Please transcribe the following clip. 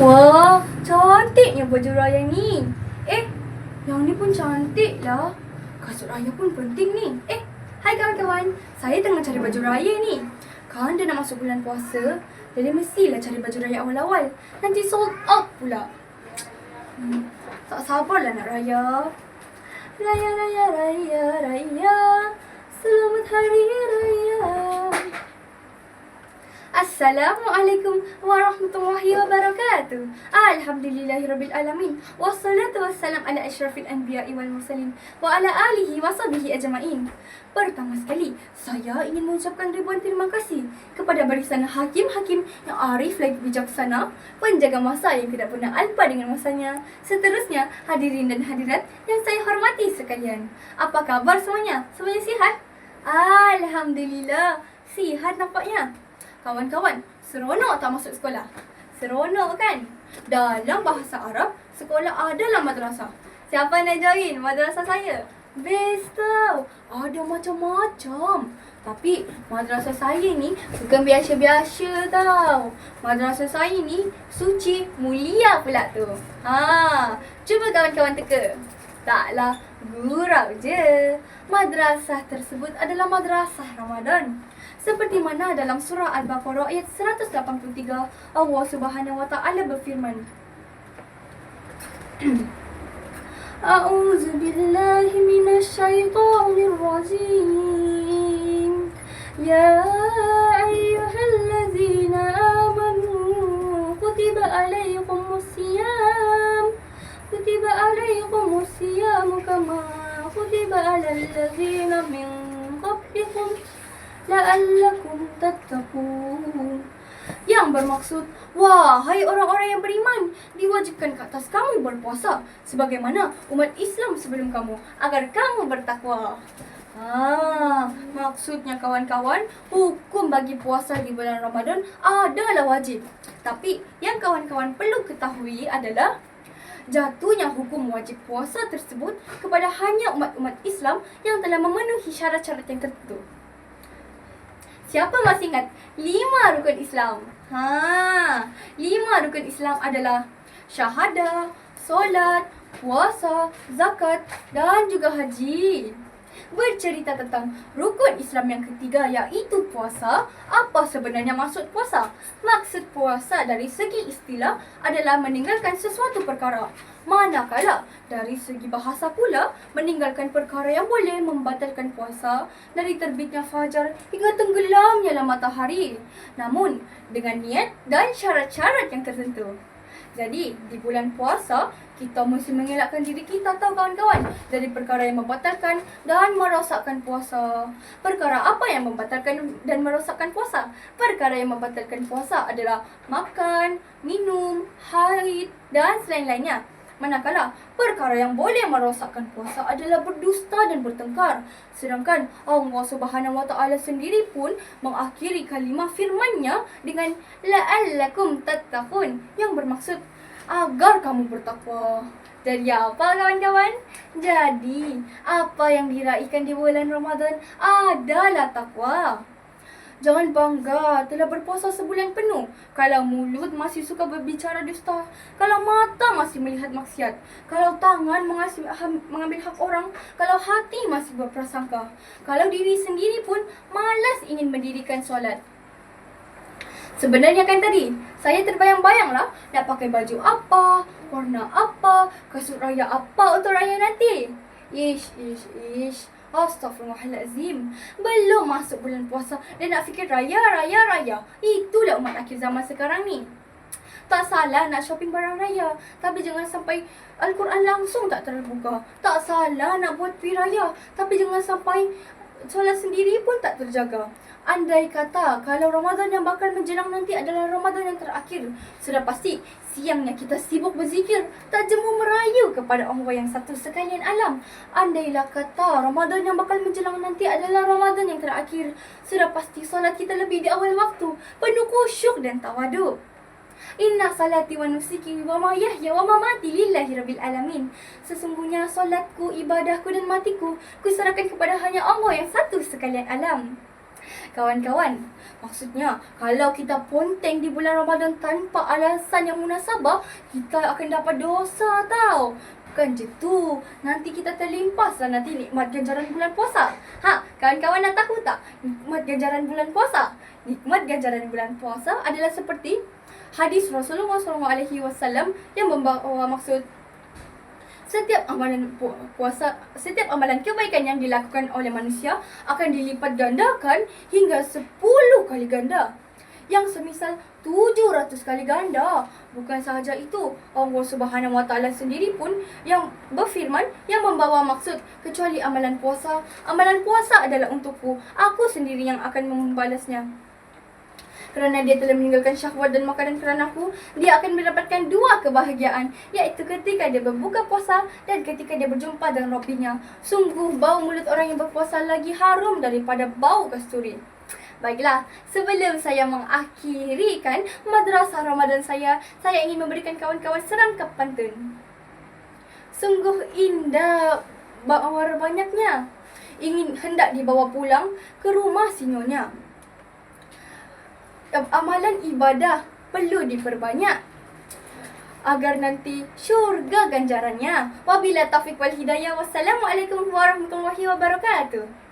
Wah, cantiknya baju raya ni. Eh, yang ni pun cantik lah. Kasut raya pun penting ni. Eh, hai kawan-kawan. Saya tengah cari baju raya ni. Kan dah nak masuk bulan puasa. Jadi mestilah cari baju raya awal-awal. Nanti sold out pula. Hmm, tak sabarlah nak raya. Raya, raya, raya, raya. Selamat Hari Raya. Assalamualaikum warahmatullahi wabarakatuh. Alhamdulillahirabbil alamin. Wassalatu wassalam ala asyrafil anbiya'i wal mursalin wa ala alihi wa sahbihi ajmain. Pertama sekali, saya ingin mengucapkan ribuan terima kasih kepada barisan hakim-hakim yang arif lagi bijaksana, penjaga masa yang tidak pernah alpa dengan masanya. Seterusnya, hadirin dan hadirat yang saya hormati sekalian. Apa kabar semuanya? Semuanya sihat? Alhamdulillah, sihat nampaknya. Kawan-kawan, seronok tak masuk sekolah? Seronok kan? Dalam bahasa Arab, sekolah adalah madrasah. Siapa nak join madrasah saya? Best tau. Ada macam-macam. Tapi madrasah saya ni bukan biasa-biasa tau. Madrasah saya ni suci, mulia pula tu. Ha, cuba kawan-kawan teka. Taklah, gurau je. Madrasah tersebut adalah madrasah Ramadan Seperti mana dalam surah Al-Baqarah ayat 183 Allah Subhanahu wa taala berfirman أعوذ بالله من الشيطان الرجيم يا أيها الذين آمنوا كتب عليكم الصيام كتب عليكم الصيام كما كتب على الذين من قبلكم la'allakum tattaqun yang bermaksud wahai orang-orang yang beriman diwajibkan ke atas kamu berpuasa sebagaimana umat Islam sebelum kamu agar kamu bertakwa Ah, maksudnya kawan-kawan, hukum bagi puasa di bulan Ramadan adalah wajib. Tapi yang kawan-kawan perlu ketahui adalah jatuhnya hukum wajib puasa tersebut kepada hanya umat-umat Islam yang telah memenuhi syarat-syarat yang tertentu. Siapa masih ingat lima rukun Islam? Ha, lima rukun Islam adalah syahadah, solat, puasa, zakat dan juga haji. Bercerita tentang rukun Islam yang ketiga iaitu puasa. Apa sebenarnya maksud puasa? Maksud puasa dari segi istilah adalah meninggalkan sesuatu perkara. Manakala dari segi bahasa pula meninggalkan perkara yang boleh membatalkan puasa dari terbitnya fajar hingga tenggelamnya matahari. Namun dengan niat dan syarat-syarat yang tertentu. Jadi di bulan puasa kita mesti mengelakkan diri kita tahu kawan-kawan dari perkara yang membatalkan dan merosakkan puasa. Perkara apa yang membatalkan dan merosakkan puasa? Perkara yang membatalkan puasa adalah makan, minum, haid dan selain-lainnya. Manakala perkara yang boleh merosakkan puasa adalah berdusta dan bertengkar. Sedangkan Allah Subhanahu Wa Taala sendiri pun mengakhiri kalimah firman-Nya dengan la'allakum tattaqun yang bermaksud agar kamu bertakwa. Jadi apa kawan-kawan? Jadi apa yang diraihkan di bulan Ramadan adalah takwa. Jangan bangga telah berpuasa sebulan penuh kalau mulut masih suka berbicara dusta, kalau mata masih melihat maksiat, kalau tangan mengasih, mengambil hak orang, kalau hati masih berprasangka, kalau diri sendiri pun malas ingin mendirikan solat. Sebenarnya kan tadi, saya terbayang-bayang lah nak pakai baju apa, warna apa, kasut raya apa untuk raya nanti. Ish, ish, ish. Astaghfirullahalazim. Belum masuk bulan puasa dan nak fikir raya, raya, raya. Itulah umat akhir zaman sekarang ni. Tak salah nak shopping barang raya. Tapi jangan sampai Al-Quran langsung tak terbuka. Tak salah nak buat pi raya. Tapi jangan sampai solat sendiri pun tak terjaga. Andai kata kalau Ramadan yang bakal menjelang nanti adalah Ramadan yang terakhir, sudah pasti siangnya kita sibuk berzikir, tak jemu merayu kepada Allah yang satu sekalian alam. Andailah kata Ramadan yang bakal menjelang nanti adalah Ramadan yang terakhir, sudah pasti solat kita lebih di awal waktu, penuh kusyuk dan tawadu. Inna salati wa nusuki wa ma yahya wa mamati lillahi rabbil alamin. Sesungguhnya solatku, ibadahku dan matiku ku serahkan kepada hanya Allah yang satu sekalian alam. Kawan-kawan, maksudnya kalau kita ponteng di bulan Ramadan tanpa alasan yang munasabah, kita akan dapat dosa tau. Bukan je tu, nanti kita terlimpas lah nanti nikmat ganjaran bulan puasa. Ha, kawan-kawan nak tahu tak nikmat ganjaran bulan puasa? Nikmat ganjaran bulan puasa adalah seperti hadis Rasulullah SAW yang membawa maksud Setiap amalan pu- puasa, setiap amalan kebaikan yang dilakukan oleh manusia akan dilipat gandakan hingga 10 kali ganda. Yang semisal 700 kali ganda. Bukan sahaja itu, Allah Subhanahu Wa Taala sendiri pun yang berfirman yang membawa maksud kecuali amalan puasa. Amalan puasa adalah untukku. Aku sendiri yang akan membalasnya kerana dia telah meninggalkan syahwat dan makanan kerana aku, dia akan mendapatkan dua kebahagiaan, iaitu ketika dia berbuka puasa dan ketika dia berjumpa dengan Rabbinya. Sungguh bau mulut orang yang berpuasa lagi harum daripada bau kasturi. Baiklah, sebelum saya mengakhirikan madrasah Ramadan saya, saya ingin memberikan kawan-kawan serangkap pantun. Sungguh indah bawar banyaknya. Ingin hendak dibawa pulang ke rumah sinyonya amalan ibadah perlu diperbanyak agar nanti syurga ganjarannya. Wabila taufiq wal hidayah. Wassalamualaikum warahmatullahi wabarakatuh.